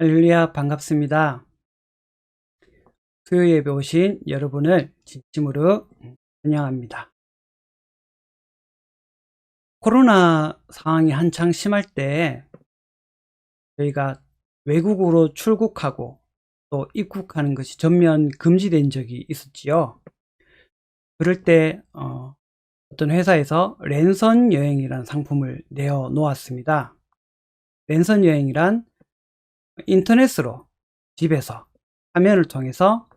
할렐루야 반갑습니다. 수요 예배 오신 여러분을 진심으로 환영합니다. 코로나 상황이 한창 심할 때 저희가 외국으로 출국하고 또 입국하는 것이 전면 금지된 적이 있었지요. 그럴 때 어, 떤 회사에서 랜선 여행이라는 상품을 내어 놓았습니다. 랜선 여행이란 인터넷으로 집에서 화면을 통해서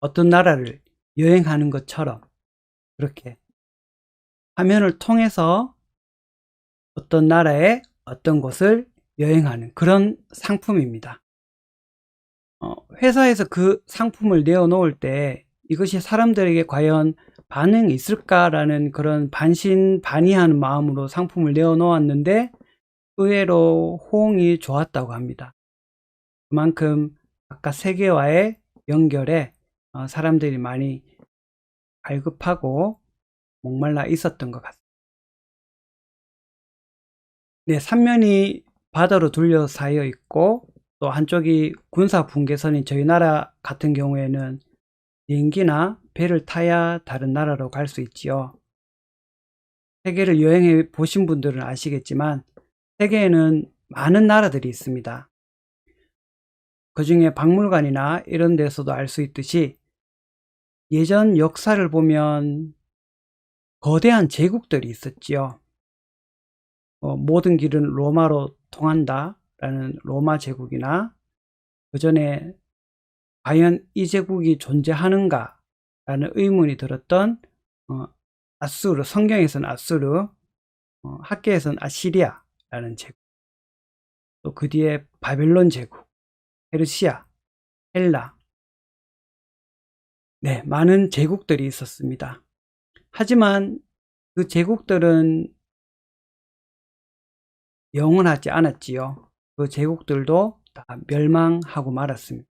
어떤 나라를 여행하는 것처럼 그렇게 화면을 통해서 어떤 나라의 어떤 곳을 여행하는 그런 상품입니다. 어, 회사에서 그 상품을 내어놓을 때 이것이 사람들에게 과연 반응이 있을까라는 그런 반신반의하는 마음으로 상품을 내어놓았는데 의외로 호응이 좋았다고 합니다. 그만큼 아까 세계와의 연결에 어, 사람들이 많이 갈급하고 목말라 있었던 것 같습니다. 네, 삼면이 바다로 둘러싸여 있고 또 한쪽이 군사 분계선인 저희 나라 같은 경우에는 비행기나 배를 타야 다른 나라로 갈 수 있지요. 세계를 여행해 보신 분들은 아시겠지만 세계에는 많은 나라들이 있습니다. 그 중에 박물관이나 이런 데서도 알 수 있듯이 예전 역사를 보면 거대한 제국들이 있었지요. 어, 모든 길은 로마로 통한다 라는 로마 제국이나 그 전에 과연 이 제국이 존재하는가 라는 의문이 들었던 어, 아수르, 성경에서는 아수르, 어, 학계에서는 아시리아 라는 제국 또 그 뒤에 바벨론 제국 페르시아, 헬라, 네, 많은 제국들이 있었습니다. 하지만 그 제국들은 영원하지 않았지요. 그 제국들도 다 멸망하고 말았습니다.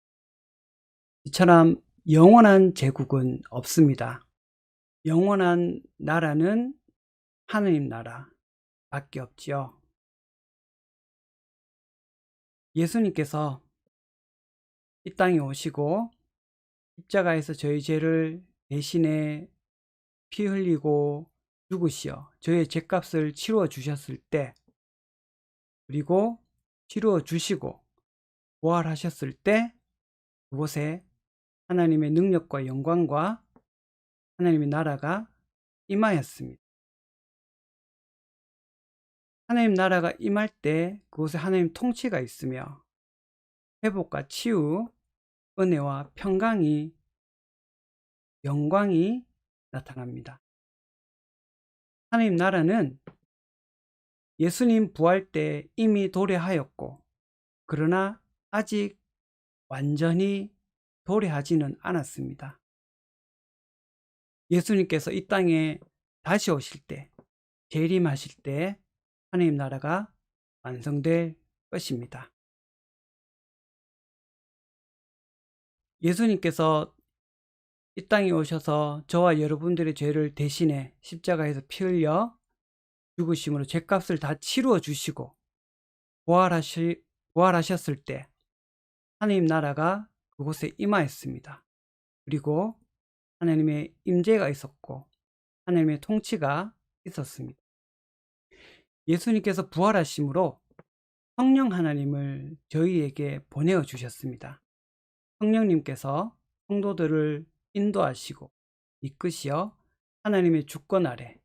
이처럼 영원한 제국은 없습니다. 영원한 나라는 하느님 나라 밖에 없지요. 예수님께서 이 땅에 오시고 십자가에서 저희 죄를 대신에 피 흘리고 죽으시어 저의 죄값을 치루어 주셨을 때 그리고 치루어 주시고 부활하셨을 때 그곳에 하나님의 능력과 영광과 하나님의 나라가 임하였습니다. 하나님 나라가 임할 때 그곳에 하나님 통치가 있으며 회복과 치유, 은혜와 평강이 영광이 나타납니다. 하나님 나라는 예수님 부활 때 이미 도래하였고 그러나 아직 완전히 도래하지는 않았습니다. 예수님께서 이 땅에 다시 오실 때 재림하실 때 하나님 나라가 완성될 것입니다. 예수님께서 이 땅에 오셔서 저와 여러분들의 죄를 대신해 십자가에서 피 흘려 죽으심으로 죄값을 다 치루어 주시고 부활하시, 부활하셨을 때 하나님 나라가 그곳에 임하였습니다. 그리고 하나님의 임재가 있었고 하나님의 통치가 있었습니다. 예수님께서 부활하심으로 성령 하나님을 저희에게 보내어 주셨습니다. 성령님께서 성도들을 인도하시고 이끄시어 하나님의 주권 아래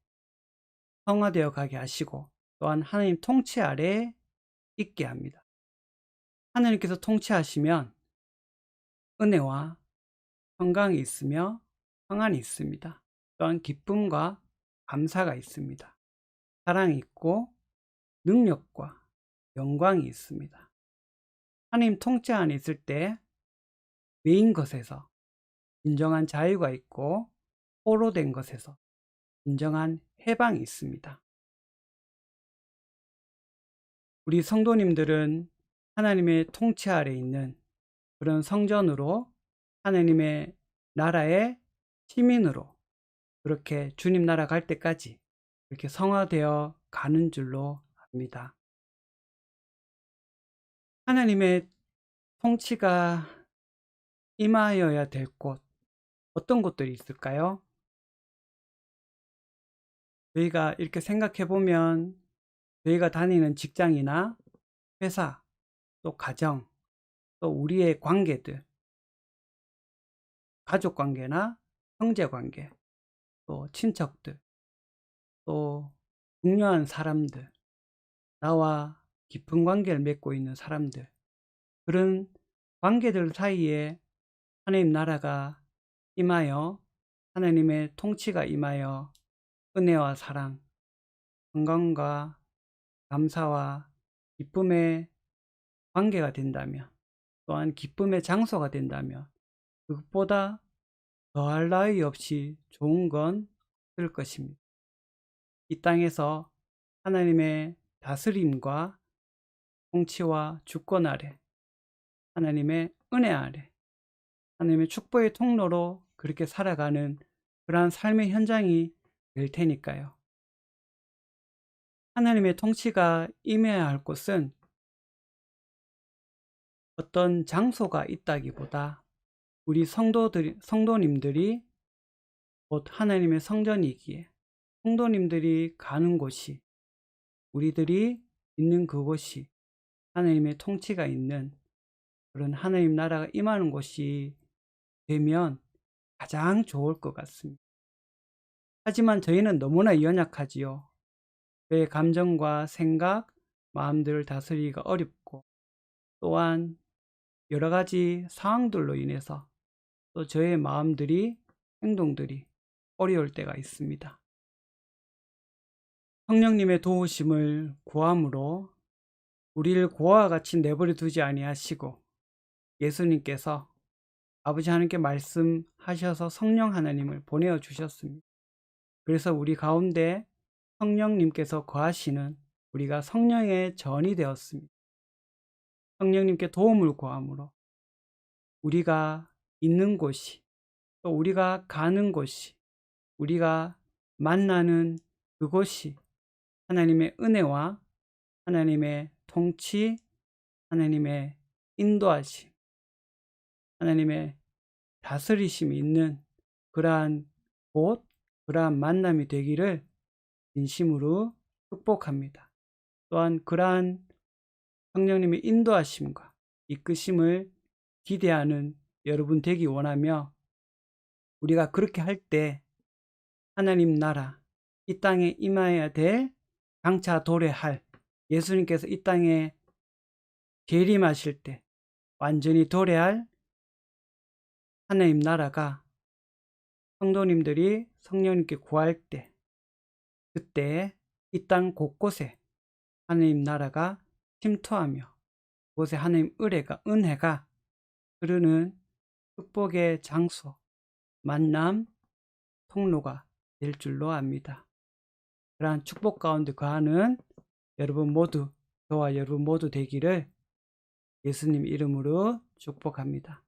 성화되어 가게 하시고 또한 하나님 통치 아래 있게 합니다. 하나님께서 통치하시면 은혜와 건강이 있으며 평안이 있습니다. 또한 기쁨과 감사가 있습니다. 사랑이 있고 능력과 영광이 있습니다. 하나님 통치 안에 있을 때 외인 것에서 진정한 자유가 있고 포로된 것에서 진정한 해방이 있습니다. 우리 성도님들은 하나님의 통치 아래 있는 그런 성전으로 하나님의 나라의 시민으로 그렇게 주님 나라 갈 때까지 이렇게 성화되어 가는 줄로 압니다. 하나님의 통치가 임하여야 될 곳, 어떤 곳들이 있을까요? 저희가 이렇게 생각해 보면 저희가 다니는 직장이나 회사, 또 가정, 또 우리의 관계들, 가족 관계나 형제 관계, 또 친척들, 또 중요한 사람들, 나와 깊은 관계를 맺고 있는 사람들, 그런 관계들 사이에 하나님 나라가 임하여 하나님의 통치가 임하여 은혜와 사랑, 건강과 감사와 기쁨의 관계가 된다면 또한 기쁨의 장소가 된다면 그것보다 더할 나위 없이 좋은 건 없을 것입니다. 이 땅에서 하나님의 다스림과 통치와 주권 아래 하나님의 은혜 아래 하나님의 축복의 통로로 그렇게 살아가는 그러한 삶의 현장이 될 테니까요. 하나님의 통치가 임해야 할 곳은 어떤 장소가 있다기보다 우리 성도들, 성도님들이 곧 하나님의 성전이기에 성도님들이 가는 곳이 우리들이 있는 그곳이 하나님의 통치가 있는 그런 하나님 나라가 임하는 곳이 되면 가장 좋을 것 같습니다. 하지만 저희는 너무나 연약하지요. 저의 감정과 생각, 마음들을 다스리기가 어렵고 또한 여러 가지 상황들로 인해서 또 저의 마음들이, 행동들이 어려울 때가 있습니다. 성령님의 도우심을 구함으로 우리를 고아와 같이 내버려 두지 아니하시고 예수님께서 아버지 하나님께 말씀하셔서 성령 하나님을 보내어 주셨습니다. 그래서 우리 가운데 성령님께서 거하시는 우리가 성령의 전이 되었습니다. 성령님께 도움을 구함으로 우리가 있는 곳이 또 우리가 가는 곳이 우리가 만나는 그곳이 하나님의 은혜와 하나님의 통치, 하나님의 인도하심, 하나님의 다스리심이 있는 그러한 곳, 그러한 만남이 되기를 진심으로 축복합니다. 또한 그러한 성령님의 인도하심과 이끄심을 기대하는 여러분 되기 원하며 우리가 그렇게 할 때 하나님 나라 이 땅에 임하여야 될 장차 도래할 예수님께서 이 땅에 재림하실 때 완전히 도래할 하나님 나라가 성도님들이 성령님께 구할 때 그때 이 땅 곳곳에 하나님 나라가 침투하며 그곳에 하나님 은혜가 은혜가 흐르는 축복의 장소 만남 통로가 될 줄로 압니다. 그러한 축복 가운데 거하는 여러분 모두 저와 여러분 모두 되기를 예수님 이름으로 축복합니다.